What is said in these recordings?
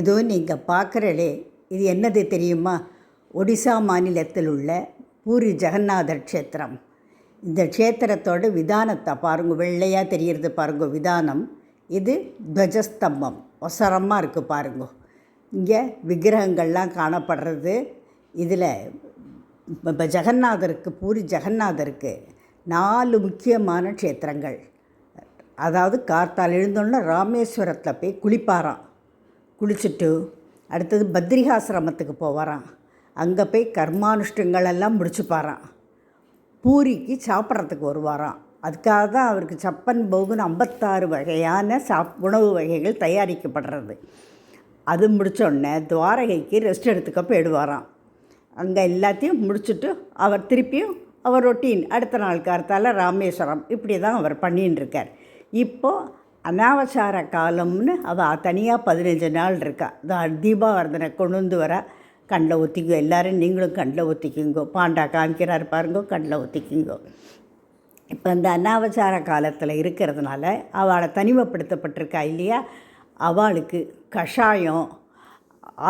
இதோ நீங்கள் பார்க்குறளே இது என்னது தெரியுமா? ஒடிசா மாநிலத்தில் உள்ள பூரி ஜெகநாதர் க்ஷேத்திரம். இந்த க்ஷேத்திரத்தோட விதானத்தை பாருங்க வெள்ளையாக தெரிகிறது பாருங்க விதானம். இது துவஜஸ்தம்பம். ஒசரமாக இருக்குது பாருங்க. இங்கே விக்கிரகங்கள்லாம் காணப்படுறது. இதில் இப்போ ஜெகநாதருக்கு பூரி ஜெகநாதருக்கு நாலு முக்கியமான க்ஷேத்திரங்கள். அதாவது கார்த்தால் எழுந்தோன்னே ராமேஸ்வரத்தில் போய் குளிப்பாராம். குளிச்சுட்டு அடுத்தது பத்ரிகாசிரமத்துக்கு போவாராம். அங்கே போய் கர்மானுஷ்டங்கள் எல்லாம் முடிச்சுப்பாராம். பூரிக்கு சாப்பிட்றதுக்கு வருவாராம். அதுக்காக தான் அவருக்கு சப்பன் போகுன்னு ஐம்பத்தாறு வகையான சாப் உணவு வகைகள் தயாரிக்கப்படுறது. அது முடித்தோடனே துவாரகைக்கு ரெஸ்ட் எடுத்துக்க போயிடுவாராம். அங்கே எல்லாத்தையும் முடிச்சுட்டு அவர் திருப்பியும் அவர் ரொட்டீன் அடுத்த நாள் கார்த்தால ராமேஸ்வரம் இப்படி தான் அவர் பண்ணின்னு இருக்கார். இப்போது அனாவசார காலம்னு அவள் தனியாக பதினஞ்சு நாள் இருக்கா. தான் தீபாவர்தனை கொண்டு வந்து வர கண்ணில் ஒத்திக்கோ. எல்லோரும் நீங்களும் கண்ணில் ஒத்திக்குங்கோ. பாண்டா காமிக்கிறார் பாருங்கோ கண்ணில் ஒத்திக்குங்கோ. இப்போ இந்த அனாவசார காலத்தில் இருக்கிறதுனால அவளை தனிமைப்படுத்தப்பட்டிருக்கா இல்லையா? அவளுக்கு கஷாயம்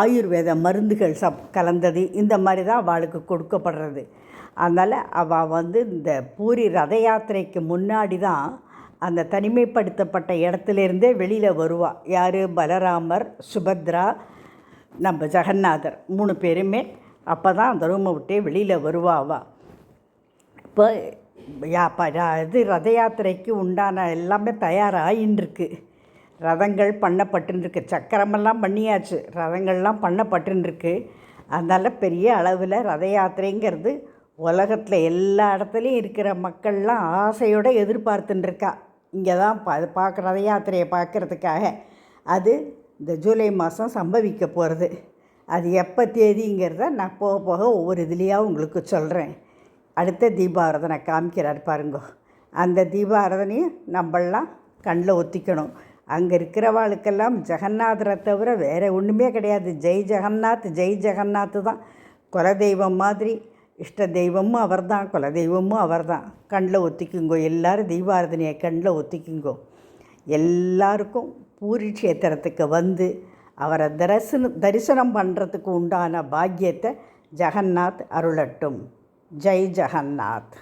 ஆயுர்வேத மருந்துகள் சப் கலந்தது இந்த மாதிரி தான் அவளுக்கு கொடுக்கப்படுறது. அதனால் அவள் வந்து இந்த பூரி ரத யாத்திரைக்கு முன்னாடி தான் அந்த தனிமைப்படுத்தப்பட்ட இடத்துலேருந்தே வெளியில் வருவாள் யார்? பலராமர் சுபத்ரா நம்ம ஜெகநாதர். மூணு பேருமே அப்போ தான் அந்த ரூமை விட்டே வெளியில் வருவாவா இப்போ யா ப இது ரத யாத்திரைக்கு உண்டான எல்லாமே தயாராகின்னு ரதங்கள் பண்ணப்பட்டுருக்கு சக்கரமெல்லாம் பண்ணியாச்சு. ரதங்கள்லாம் பண்ணப்பட்டுருக்கு அதனால் பெரிய அளவில் ரத யாத்திரைங்கிறது உலகத்தில் எல்லா இடத்துலையும் இருக்கிற மக்கள்லாம் ஆசையோடு எதிர்பார்த்துட்டுருக்கா இங்கே தான் பா பார்க்குற ரத யாத்திரையை பார்க்குறதுக்காக அது இந்த ஜூலை மாதம் சம்பவிக்க போகிறது. அது எப்போ தேதிங்கிறத நான் போக போக ஒவ்வொரு இதுலேயாக உங்களுக்கு சொல்கிறேன். அடுத்த தீபாரதனை காமிக்கிறார் பாருங்கோ. அந்த தீபாரதனையும் நம்மளாம் கண்ணில் ஒத்திக்கணும். அங்கே இருக்கிறவாளுக்கெல்லாம் ஜெகநாதரை தவிர வேறு ஒன்றுமே கிடையாது. ஜெய் ஜெகநாத் ஜெய் ஜெகநாத் தான். குலதெய்வம் மாதிரி இஷ்ட தெய்வமும் அவர் தான் குலதெய்வமும் அவர் தான் கண்ணில் ஒத்திக்குங்கோ எல்லோரும் தீபாரதனையை கண்ணில் ஒத்திக்குங்கோ. எல்லாருக்கும் பூரி க்ஷேத்திரத்துக்கு வந்து அவரை தரிசனம் தரிசனம் பண்ணுறதுக்கு உண்டான பாக்கியத்தை ஜெகநாத் அருளட்டும். ஜெய் ஜெகநாத்.